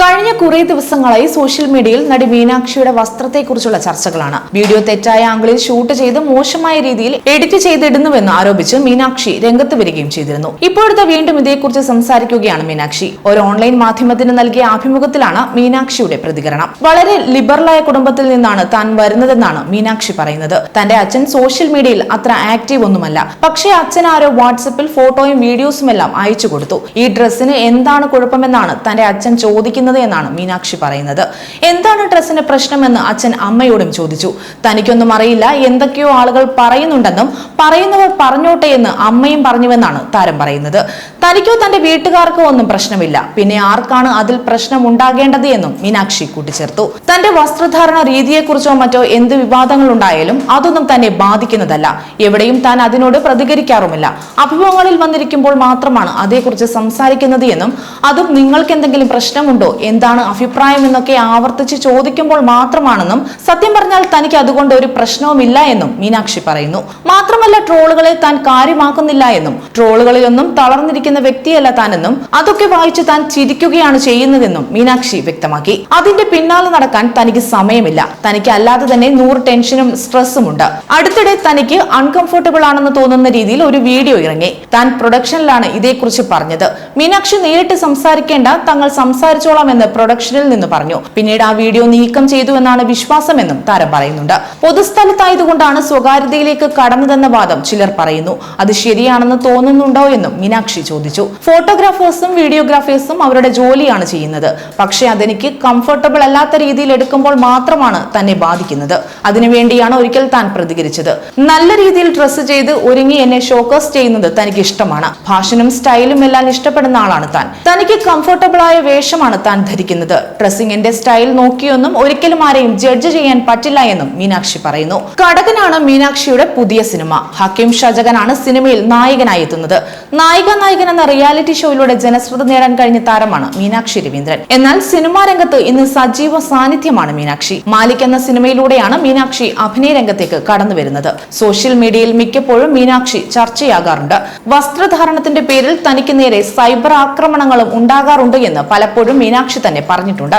കഴിഞ്ഞ കുറേ ദിവസങ്ങളായി സോഷ്യൽ മീഡിയയിൽ നടി മീനാക്ഷിയുടെ വസ്ത്രത്തെക്കുറിച്ചുള്ള ചർച്ചകളാണ്. വീഡിയോ തെറ്റായ ആംഗിളിൽ ഷൂട്ട് ചെയ്ത് മോശമായ രീതിയിൽ എഡിറ്റ് ചെയ്തിടുന്നുവെന്ന് ആരോപിച്ച് മീനാക്ഷി രംഗത്ത് വരികയും ചെയ്തിരുന്നു. ഇപ്പോഴത്തെ വീണ്ടും ഇതേക്കുറിച്ച് സംസാരിക്കുകയാണ് മീനാക്ഷി. ഒരു ഓൺലൈൻ മാധ്യമത്തിന് നൽകിയ അഭിമുഖത്തിലാണ് മീനാക്ഷിയുടെ പ്രതികരണം. വളരെ ലിബറലായ കുടുംബത്തിൽ നിന്നാണ് താൻ വരുന്നതെന്നാണ് മീനാക്ഷി പറയുന്നത്. തന്റെ അച്ഛൻ സോഷ്യൽ മീഡിയയിൽ അത്ര ആക്റ്റീവ് ഒന്നുമല്ല. പക്ഷേ അച്ഛൻ ആരോ വാട്സപ്പിൽ ഫോട്ടോയും വീഡിയോസും എല്ലാം അയച്ചു കൊടുത്തു. ഈ ഡ്രസ്സിന് എന്താണ് കുഴപ്പമെന്നാണ് തന്റെ അച്ഛൻ ചോദിക്കുന്നത് എന്നാണ് മീനാക്ഷി പറയുന്നത്. എന്താണ് ഡ്രസ്സിന് പ്രശ്നമെന്ന് അച്ഛൻ അമ്മയോടും ചോദിച്ചു. തനിക്കൊന്നും അറിയില്ല എന്തൊക്കെയോ ആളുകൾ പറയുന്നുണ്ടെന്നും പറയുന്നവർ പറഞ്ഞോട്ടെ എന്ന് അമ്മയും പറഞ്ഞുവെന്നാണ് താരം പറയുന്നത്. തനിക്കോ തന്റെ വീട്ടുകാർക്കോ ഒന്നും പ്രശ്നമില്ല. പിന്നെ ആർക്കാണ് അതിൽ പ്രശ്നം ഉണ്ടാകേണ്ടത് എന്നും മീനാക്ഷി കൂട്ടിച്ചേർത്തു. തന്റെ വസ്ത്രധാരണ രീതിയെക്കുറിച്ചോ മറ്റോ എന്ത് വിവാദങ്ങൾ ഉണ്ടായാലും അതൊന്നും തന്നെ ബാധിക്കുന്നതല്ല. എവിടെയും താൻ അതിനോട് പ്രതികരിക്കാറുമില്ല. അഭിമുഖങ്ങളിൽ വന്നിരിക്കുമ്പോൾ മാത്രമാണ് അതേക്കുറിച്ച് സംസാരിക്കുന്നത് എന്നും അതും നിങ്ങൾക്ക് എന്തെങ്കിലും പ്രശ്നമുണ്ടോ എന്താണ് അഭിപ്രായം എന്നൊക്കെ ആവർത്തിച്ച് ചോദിക്കുമ്പോൾ മാത്രമാണെന്നും സത്യം പറഞ്ഞാൽ തനിക്ക് അതുകൊണ്ട് ഒരു പ്രശ്നവുമില്ല എന്നും മീനാക്ഷി പറയുന്നു. മാത്രമല്ല ട്രോളുകളെ താൻ കാര്യമാക്കുന്നില്ല എന്നും ട്രോളുകളിലൊന്നും തളർന്നിരിക്കുന്ന വ്യക്തിയല്ല താനെന്നും അതൊക്കെ വായിച്ച് താൻ ചിരിക്കുകയാണ് ചെയ്യുന്നതെന്നും മീനാക്ഷി വ്യക്തമാക്കി. അതിന്റെ പിന്നാലെ നടക്കാൻ തനിക്ക് സമയമില്ല. തനിക്ക് അല്ലാതെ തന്നെ നൂറ് ടെൻഷനും സ്ട്രെസ്സും ഉണ്ട്. അടുത്തിടെ തനിക്ക് അൺകംഫർട്ടബിൾ ആണെന്ന് തോന്നുന്ന രീതിയിൽ ഒരു വീഡിയോ ഇറങ്ങി. താൻ പ്രൊഡക്ഷനിലാണ് ഇതേക്കുറിച്ച് പറഞ്ഞത്. മീനാക്ഷി നേരിട്ട് സംസാരിക്കേണ്ട തങ്ങൾ സംസാരിച്ചോളാം എന്ന് പ്രൊഡക്ഷനിൽ നിന്ന് പറഞ്ഞു. പിന്നീട് ആ വീഡിയോ നീക്കം ചെയ്തു എന്നാണ് വിശ്വാസമെന്നും താരം പറയുന്നുണ്ട്. പൊതുസ്ഥലത്തായതുകൊണ്ടാണ് സ്വകാര്യതയിലേക്ക് കടന്നതെന്ന വാദം ചിലർ പറയുന്നു. അത് ശരിയാണെന്ന് തോന്നുന്നുണ്ടോ എന്നും മീനാക്ഷി ചോദിച്ചു. ഫോട്ടോഗ്രാഫേഴ്സും വീഡിയോഗ്രാഫേഴ്സും അവരുടെ ജോലിയാണ് ചെയ്യുന്നത്. പക്ഷേ അതെനിക്ക് കംഫർട്ടബിൾ അല്ലാത്ത രീതിയിൽ എടുക്കുമ്പോൾ മാത്രമാണ് തന്നെ ബാധിക്കുന്നത്. അതിനുവേണ്ടിയാണ് ഒരിക്കൽ താൻ പ്രതികരിച്ചത്. നല്ല രീതിയിൽ ഡ്രസ്സ് ചെയ്ത് ഒരുങ്ങി എന്നെ ഷോക്കേസ് ചെയ്യുന്നത് തനിക്ക് ഇഷ്ടമാണ്. ഫാഷനും സ്റ്റൈലും എല്ലാം ഇഷ്ടപ്പെടുന്ന ആളാണ് താൻ. തനിക്ക് കംഫർട്ടബിൾ ആയ വേഷമാണ് താൻ ധരിക്കുന്നത് ഡ്രസ്സിംഗിന്റെ സ്റ്റൈൽ നോക്കിയൊന്നും ഒരിക്കലും ആരെയും ജഡ്ജ് ചെയ്യാൻ പറ്റില്ല എന്നും മീനാക്ഷി പറയുന്നു. കടകനാണ് മീനാക്ഷിയുടെ പുതിയ സിനിമ. ഹക്കീം ഷജകനാണ് സിനിമയിൽ നായകനായി എത്തുന്നത്. നായിക നായകൻ എന്ന റിയാലിറ്റി ഷോയിലൂടെ ജനശ്രദ്ധ നേടാൻ കഴിഞ്ഞ താരമാണ് മീനാക്ഷി രവീന്ദ്രൻ. എന്നാൽ സിനിമാ രംഗത്ത് ഇന്ന് സജീവ സാന്നിധ്യമാണ് മീനാക്ഷി. മാലിക് എന്ന സിനിമയിലൂടെയാണ് മീനാക്ഷി അഭിനയ രംഗത്തേക്ക് കടന്നു വരുന്നത് സോഷ്യൽ മീഡിയയിൽ മിക്കപ്പോഴും മീനാക്ഷി ചർച്ചയാകാറുണ്ട്. വസ്ത്രധാരണത്തിന്റെ പേരിൽ തനിക്ക് നേരെ സൈബർ ആക്രമണങ്ങളും ഉണ്ടാകാറുണ്ട് എന്ന് പലപ്പോഴും മീനാക്ഷി തന്നെ പറഞ്ഞിട്ടുണ്ട്.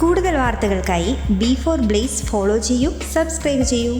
കൂടുതൽ വാർത്തകൾക്കായി ബി ഫോർ ബ്ലേസ് ഫോളോ ചെയ്യൂ സബ്സ്ക്രൈബ് ചെയ്യൂ.